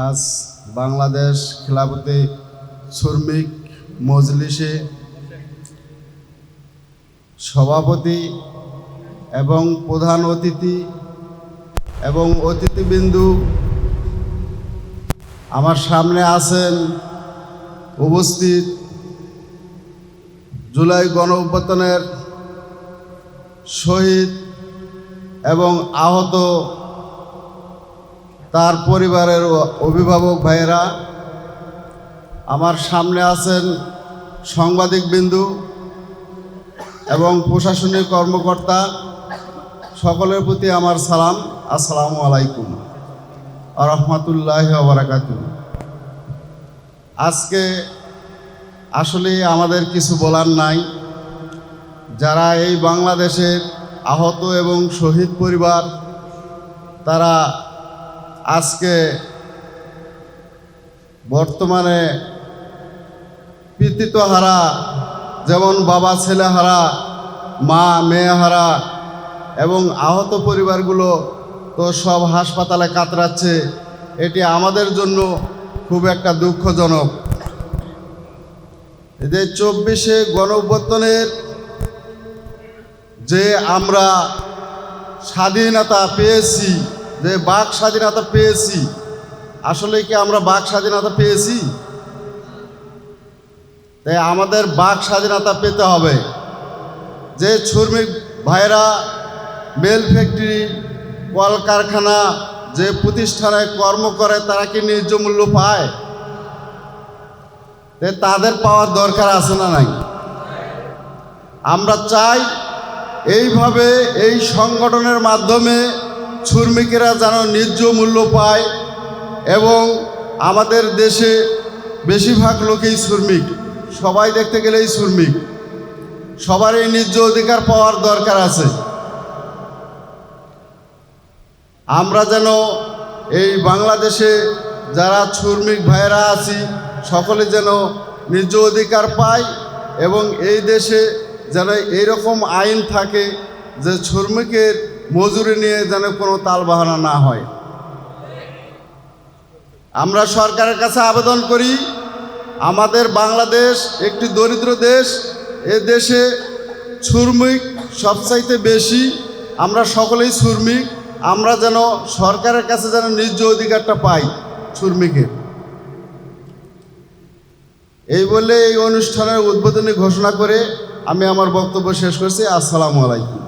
আজ বাংলাদেশ খেলাপতি শ্রমিক মজলিসে সভাপতি এবং প্রধান অতিথি এবং অতিথিবিন্দু আমার সামনে আছেন উপস্থিত জুলাই গণ শহীদ এবং আহত তার পরিবারের অভিভাবক ভাইয়েরা, আমার সামনে আছেন সাংবাদিক বিন্দু এবং প্রশাসনিক কর্মকর্তা, সকলের প্রতি আমার সালাম, আসসালামু আলাইকুম রহমতুল্লাহ বারাকাত আজকে আসলে আমাদের কিছু বলার নাই। যারা এই বাংলাদেশের আহত এবং শহীদ পরিবার, তারা আজকে বর্তমানে পিতৃত্ব হারা, যেমন বাবা, ছেলে হারা, মা, মেয়ে হারা, এবং আহত পরিবারগুলো তো সব হাসপাতালে কাতরাচ্ছে, এটি আমাদের জন্য খুব একটা দুঃখজনক। যে চব্বিশে গণ যে আমরা স্বাধীনতা পেয়েছি যে বাক স্বাধীনতা পেয়েছি, আসলে কি আমরা বাক স্বাধীনতা পেয়েছি? তাই আমাদের বাক স্বাধীনতা পেতে হবে। যে শ্রমিক ভাইরা মেল ফ্যাক্টরি, কলকারখানা যে প্রতিষ্ঠানে কর্ম করে, তারা কি ন্যায্য মূল্য পায়? তাদের পাওয়ার দরকার আছে না নাই? আমরা চাই এইভাবে এই সংগঠনের মাধ্যমে শ্রমিকেরা যেন ন্যায্য মূল্য পায় এবং আমাদের দেশে বেশিরভাগ লোকেই শ্রমিক। সবাই দেখতে গেলেই শ্রমিক। সবারই ন্যায্য অধিকার পাওয়ার দরকার আছে। আমরা যেন এই বাংলাদেশে যারা শ্রমিক ভাইয়েরা আছি, সকলে যেন ন্যায্য অধিকার পায় এবং এই দেশে যেন এইরকম আইন থাকে যে শ্রমিকের মজুরি নিয়ে যেন কোনো তালবাহানা না হয়। আমরা সরকারের কাছে আবেদন করি, আমাদের বাংলাদেশ একটি দরিদ্র দেশ, এ দেশে শ্রমিক সবচাইতে বেশি, আমরা সকলেই শ্রমিক, আমরা যেন সরকারের কাছে যেন নিজ অধিকারটা পাই শ্রমিকের। এই বলে এই অনুষ্ঠানের উদ্বোধনী ঘোষণা করে আমি আমার বক্তব্য শেষ করছি। আসসালামু আলাইকুম।